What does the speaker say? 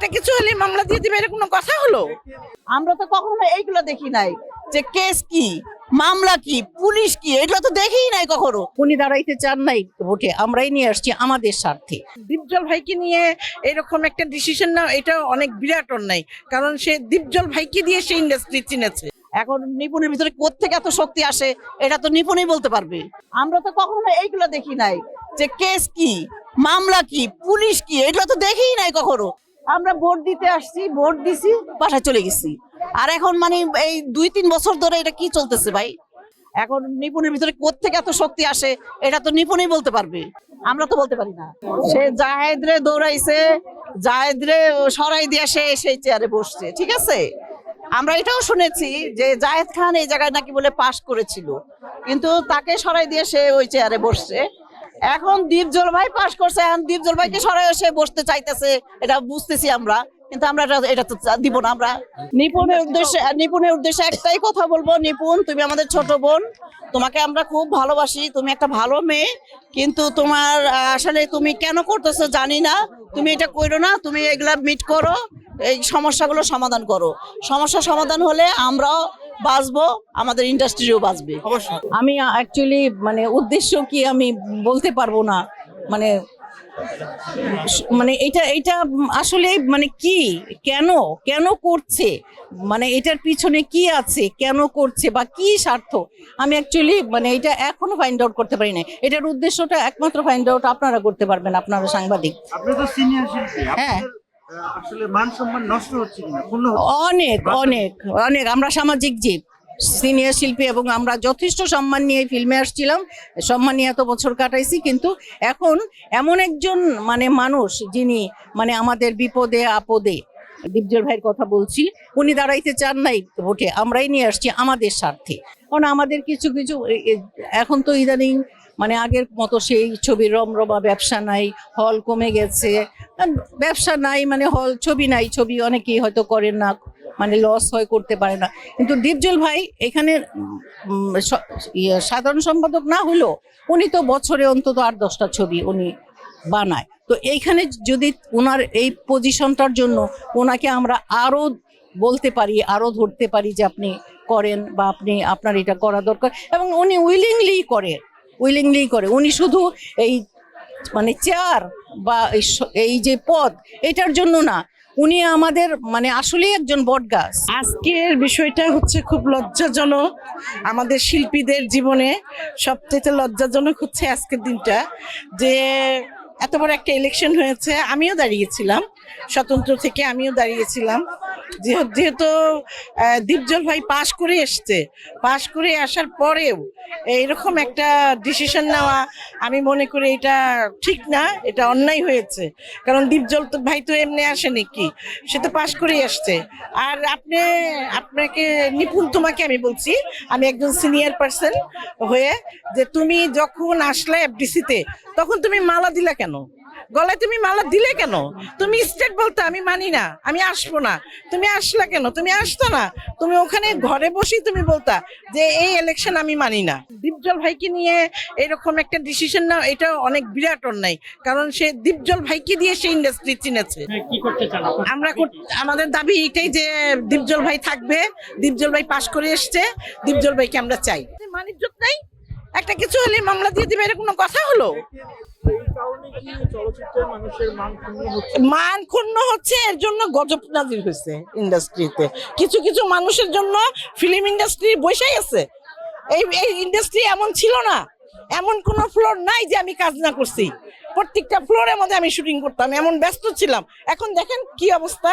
একটা কিছু হলে মামলা দিয়ে দিবে এরকম কোনো কথা হলো? আমরা তো কখনো এইগুলো দেখি নাই। যে কেস কি মামলা কি পুলিশ কি এগুলো তো দেখেই নাই কখনো। উনি দাঁড়াইতে চান নাই ভোটে আমরাই নিয়ে আসছি আমাদের স্বার্থে। দীপজল ভাইকে নিয়ে এরকম একটা ডিসিশন না এটা অনেক বিরাট অন্যায়। কারণ সে দীপজল ভাইকে দিয়ে সে ইন্ডাস্ট্রি চিনেছে। এখন নিপুণের ভিতরে কোত্থেকে এত শক্তি আসে এটা তো নিপুণই বলতে পারবে। আমরা তো কখনো এইগুলো দেখি নাই। যে কেস কি মামলা কি পুলিশ কি এগুলো তো দেখেই নাই কখনো। আমরা ভোট দিতে আসছি, ভোট দিছি, বাসায় চলে গেছি। আর এখন মানে এই দুই তিন বছর ধরে এটা কি চলতেছে ভাই? এখন নিপুণের ভিতরে কোত্থেকে এত শক্তি আসে, এটা তো নিপুণই বলতে পারবে। আমরা তো বলতে পারি না। সে জাহেদ রে দৌড়াইছে জাহেদ রে সরাই দিয়ে সে সেই চেয়ারে বসছে, ঠিক আছে? আমরা এটাও শুনেছি যে জাহেদ খান এই জায়গায় নাকি বলে পাশ করেছিল। কিন্তু তাকে সরাই দিয়ে সে ওই চেয়ারে বসছে। এখন দীপজল ভাই পাশ করছে এখন দীপজল ভাইকে সরাই সে বসতে চাইতেছে এটা বুঝতেছি আমরা কিন্তু আমরা এটা এটা তো দিব না আমরা। নিপুণের উদ্দেশ্যে নিপুণের উদ্দেশ্যে একটাই কথা বলব নিপুণ তুমি আমাদের ছোট বোন তোমাকে আমরা খুব ভালোবাসি তুমি একটা ভালো মেয়ে কিন্তু তোমার আসলে তুমি কেন করতেছো জানি না তুমি এটা করো না তুমি এগুলা মিট করো এই সমস্যাগুলো সমাধান করো। সমস্যা সমাধান হলে আমরাও বাঁচবো আমাদের ইন্ডাস্ট্রিও বাঁচবে। আমি অ্যাকচুয়ালি মানে উদ্দেশ্য কি আমি বলতে পারব না। মানে মানে এটা এটা আসলে মানে কি কেন কেন করছে মানে এটার পিছনে কি আছে কেন করছে বা কি স্বার্থ আমি অ্যাকচুয়ালি মানে এটা এখনও ফাইন্ড আউট করতে পারি না এটার উদ্দেশ্যটা একমাত্র ফাইন্ড আউট আপনারা করতে পারবেন আপনারা সাংবাদিক। হ্যাঁ। আসলে মান সম্মান নষ্ট হচ্ছে কিনা? অনেক অনেক অনেক। আমরা সামাজিক জীব সিনিয়র শিল্পী এবং আমরা যথেষ্ট সম্মান নিয়ে ফিল্মে আসছিলাম। সম্মান নিয়ে এত বছর কাটাইছি কিন্তু এখন এমন একজন মানে মানুষ যিনি মানে আমাদের বিপদে আপদে দীপজল ভাইয়ের কথা বলছি উনি দাঁড়াইতে চান নাই ভোটে। আমরাই নিয়ে আসছি আমাদের স্বার্থে। কারণ আমাদের কিছু কিছু এখন তো ইদানিং মানে আগের মতো সেই ছবির রমরমা ব্যবসা নাই হল কমে গেছে ব্যবসা নাই মানে হল ছবি নাই ছবি অনেকেই হয়তো করেন না মানে লস হয় করতে পারে না। কিন্তু দীপজল ভাই এখানে ইয়ে, সাধারণ সম্পাদক না হলেও উনি তো বছরে অন্তত আট দশটা ছবি উনি বানায়। তো এইখানে যদি ওনার এই পজিশনটার জন্য ওনাকে আমরা আরও বলতে পারি আরও ধরতে পারি যে আপনি করেন বা আপনি আপনার এটা করা দরকার। এবং উনি উইলিংলি করে উইলিংলি করে। উনি শুধু এই মানে চেয়ার বা এই যে পদ, এটার জন্য না। উনি আমাদের মানে আসলে একজন বটগাছ। আজকের বিষয়টা হচ্ছে খুব লজ্জাজনক। আমাদের শিল্পীদের জীবনে সবচেয়ে লজ্জাজনক হচ্ছে আজকের দিনটা, যে এত বড় একটা ইলেকশন হয়েছে, আমিও দাঁড়িয়েছিলাম। স্বতন্ত্র থেকে আমিও দাঁড়িয়েছিলাম। যেহেতু দীপজল ভাই পাশ করে এসছে, পাশ করে আসার পরেও এইরকম একটা ডিসিশন নেওয়া, আমি মনে করি এটা ঠিক না, এটা অন্যায় হয়েছে। কারণ দীপজল তো, ভাই তো এমনি আসেনি কি? সে তো পাশ করেই আসছে। আর আপনি, আপনাকে, নিপুণ তোমাকে আমি বলছি, আমি একজন সিনিয়র পার্সন হয়ে যে তুমি যখন আসলে এফডিসিতে তখন তুমি মালা দিলা কেন? গলায় তুমি মালা দিলে কেন? তুমি স্টেট বলতে আমি মানি না আমি আসব না। তুমি আসলা কেন? তুমি আসতো না? তুমি ওখানে ঘরে বসেই তুমি বলতা যে এই ইলেকশন আমি মানি না। দীপজল ভাইকে নিয়ে এরকম একটা ডিসিশন না এটা অনেক বিরাট অন্যায়। কারণ সে দীপজল ভাইকে দিয়ে সে ইন্ডাস্ট্রি চিনেছে। কি করতে চান? আমরা আমাদের দাবি এটাই যে দীপজল ভাই থাকবে দীপজল ভাই পাশ করে এসছে দীপজল ভাইকে আমরা চাই। মানিজ্যত নাই? একটা কিছু হলে মামলা দিয়ে দিবে এরকম কোনো কথা হলো? মান ক্ষুণ্ণ হচ্ছে। এর জন্য গজব নাজির হয়েছে ইন্ডাস্ট্রিতে কিছু কিছু মানুষের জন্য ফিল্ম ইন্ডাস্ট্রি বসেই আছে। এই এই ইন্ডাস্ট্রি এমন ছিল না। এমন কোনো ফ্লোর নাই যে আমি কাজ না করছি। প্রত্যেকটা ফ্লোরের মধ্যে আমি শুটিং করতাম, এমন ব্যস্ত ছিলাম। এখন দেখেন কি অবস্থা।